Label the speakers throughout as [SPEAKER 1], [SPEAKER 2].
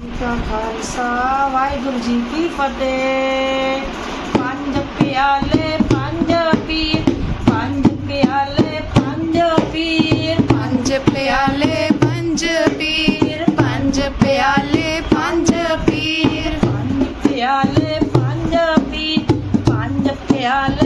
[SPEAKER 1] ਕਾ ਖਾਲਸਾ ਵਾਹਿਗੁਰੂ ਜੀ ਕੀ ਫਤਿਹ। ਪੰਜ ਪਿਆਲੇ ਪੰਜ ਪੀਰ ਪੰਜ ਪਿਆਲੇ ਪੰਜ ਪੀਰ।
[SPEAKER 2] ਪੰਜ ਪਿਆਲੇ ਪੰਜ ਪੀਰ ਪੰਜ ਪਿਆਲੇ ਪੰਜ ਪੀਰ।
[SPEAKER 1] ਪੰਜ ਪਿਆਲੇ ਪੰਜ ਪੀਰ ਪੰਜ ਪਿਆਲੇ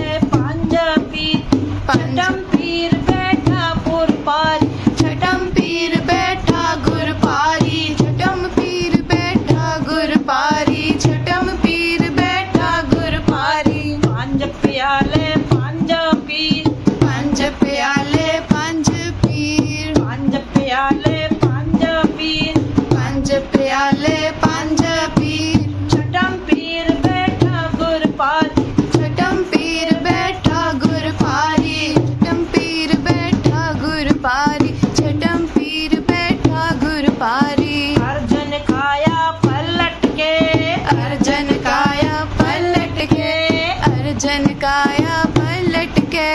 [SPEAKER 1] अर्जन काया
[SPEAKER 2] पलट
[SPEAKER 1] के अर्जन काया पलट के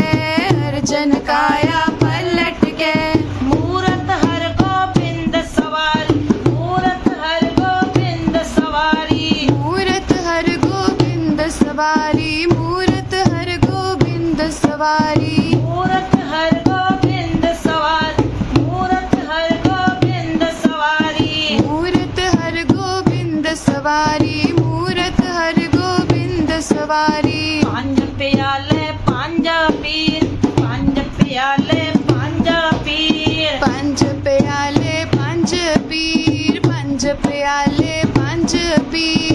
[SPEAKER 2] अर्जन काया पलट के मूरत हर गोविंद सवारी मूरत हर गोविंद सवारी मूरत हर गोविंद
[SPEAKER 1] सवारी मूरत हर गोविंद
[SPEAKER 2] सवारी ਵਾਰੀ। ਪੰਜ
[SPEAKER 1] ਪਿਆਲੇ ਪੰਜ ਪੀਰ
[SPEAKER 2] ਪੰਜ ਪਿਆਲੇ ਪੰਜ ਪੀਰ।
[SPEAKER 1] ਪੰਜ ਪਿਆਲੇ ਪੰਜ ਪੀਰ ਪੰਜ ਪਿਆਲੇ ਪੰਜ ਪੀਰ।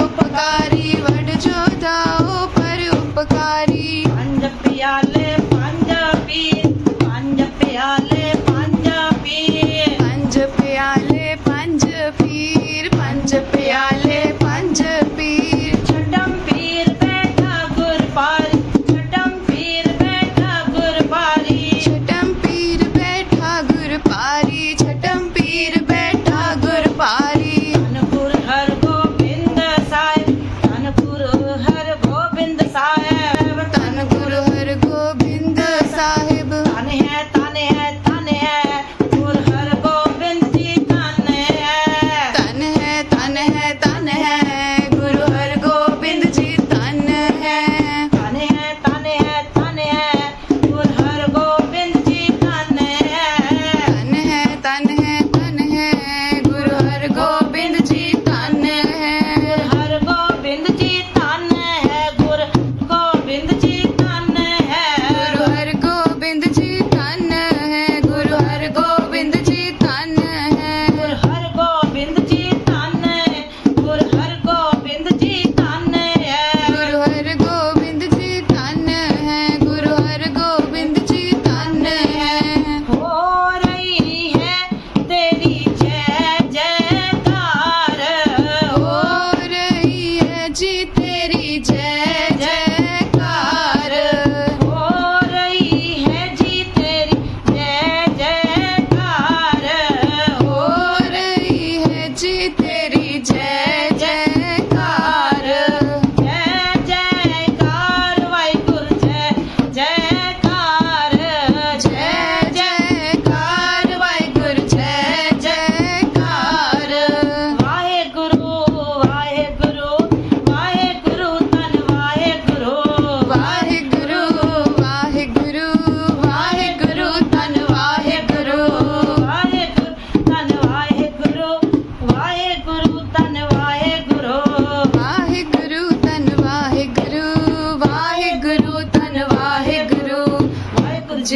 [SPEAKER 2] ઉપકારી વડ જોધાઓ પર ઉપકારી.
[SPEAKER 1] and